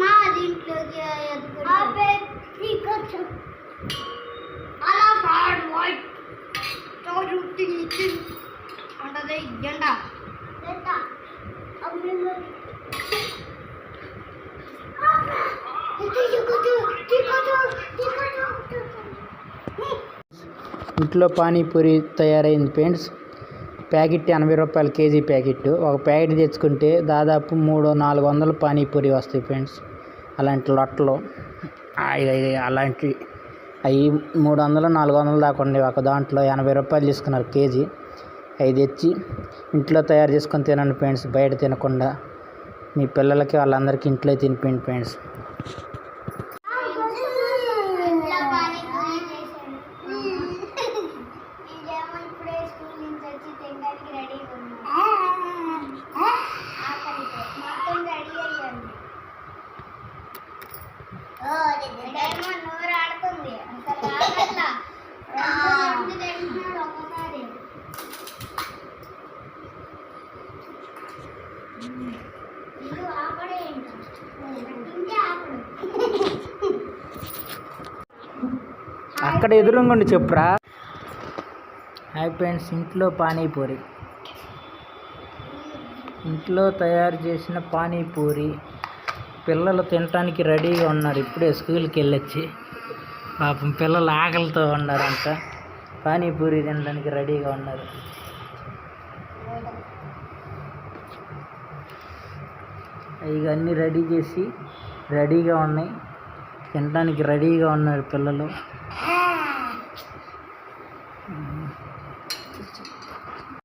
మా దీంట్లోకి అలా ఫ్రాడ్ వైట్ అంటే జెండా జెండా అప్పుడు ఇంట్లో పానీపూరి తయారైంది ఫ్రెండ్స్. ప్యాకెట్ ఎనభై రూపాయల కేజీ ప్యాకెట్ ఒక ప్యాకెట్ తెచ్చుకుంటే దాదాపు మూడు నాలుగు వందల పానీపూరి వస్తాయి ఫ్రెండ్స్. అలాంటి లొట్టలు. అలాంటి అవి మూడు వందలు నాలుగు వందలు దాకా ఉండేవి. ఒక దాంట్లో ఎనభై రూపాయలు తీసుకున్నారు కేజీ. అవి తెచ్చి ఇంట్లో తయారు చేసుకొని తినండి ఫ్రెండ్స్. బయట తినకుండా మీ పిల్లలకి వాళ్ళందరికీ ఇంట్లో తినిపోయింది ఫ్రెండ్స్. అక్కడ ఎదురుంగండి చెప్పురా. హాయ్ ఫ్రెండ్స్ ఇంట్లో పానీపూరి. ఇంట్లో తయారు చేసిన పానీపూరి పిల్లలు తినటానికి రెడీగా ఉన్నారు. ఇప్పుడే స్కూల్కి వెళ్ళొచ్చి పాపం పిల్లలు ఆకలితో ఉన్నారంట. పానీపూరి తినడానికి రెడీగా ఉన్నారు. ఇక అన్నీ రెడీ చేసి రెడీగా ఉన్నాయి. తినడానికి రెడీగా ఉన్నారు పిల్లలు.